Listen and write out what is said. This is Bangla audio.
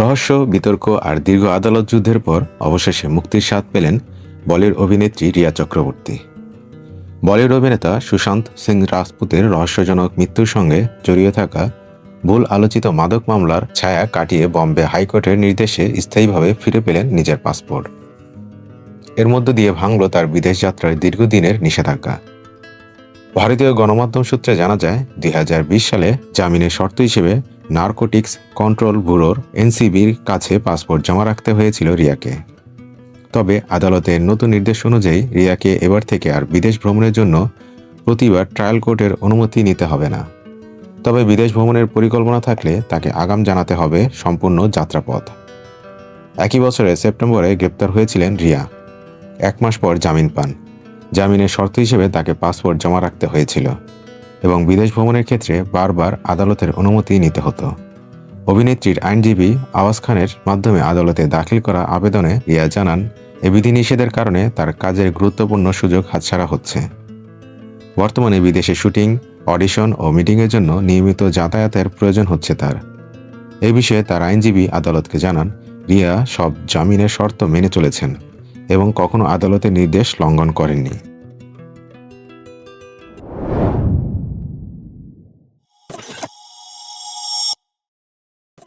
রহস্য, বিতর্ক আর দীর্ঘ আদালত যুদ্ধের পর অবশেষে মুক্তির স্বাদ পেলেন বলিউড অভিনেত্রী রিয়া চক্রবর্তী। বলিউড অভিনেতা সুশান্ত সিং রাজপুতের রহস্যজনক মৃত্যুর সঙ্গে জড়িয়ে থাকা ভুল আলোচিত মাদক মামলার ছায়া কাটিয়ে বম্বে হাইকোর্টের নির্দেশে স্থায়ীভাবে ফিরে পেলেন নিজের পাসপোর্ট। এর মধ্য দিয়ে ভাঙল তার বিদেশ যাত্রার দীর্ঘদিনের নিষেধাজ্ঞা। ভারতীয় গণমাধ্যম সূত্রে জানা যায়, দুই হাজার বিশ সালে জামিনের শর্ত হিসেবে নার্কোটিক্স কন্ট্রোল ব্যুরোর এনসিবির কাছে পাসপোর্ট জমা রাখতে হয়েছিল রিয়াকে। তবে আদালতের নতুন নির্দেশ অনুযায়ী রিয়াকে এবার থেকে আর বিদেশ ভ্রমণের জন্য প্রতিবার ট্রায়াল কোর্টের অনুমতি নিতে হবে না। তবে বিদেশ ভ্রমণের পরিকল্পনা থাকলে তাকে আগাম জানাতে হবে সম্পূর্ণ যাত্রাপথ। একই বছরে সেপ্টেম্বরে গ্রেপ্তার হয়েছিলেন রিয়া। এক মাস পর জামিন পান। জামিনের শর্ত হিসেবে তাকে পাসপোর্ট জমা রাখতে হয়েছিল এবং বিদেশ ভ্রমণের ক্ষেত্রে বারবার আদালতের অনুমতি নিতে হতো। অভিনেত্রীর আইনজীবী আওয়াজ খানের মাধ্যমে আদালতে দাখিল করা আবেদনে রিয়া জানান, এ বিধিনিষেধের কারণে তার কাজের গুরুত্বপূর্ণ সুযোগ হাতছাড়া হচ্ছে। বর্তমানে বিদেশে শুটিং, অডিশন ও মিটিংয়ের জন্য নিয়মিত যাতায়াতের প্রয়োজন হচ্ছে তার। এ বিষয়ে তার আইনজীবী আদালতকে জানান, রিয়া সব জামিনের শর্ত মেনে চলেছেন। এবং কখনো আদালতের নির্দেশ লঙ্ঘন করেননি।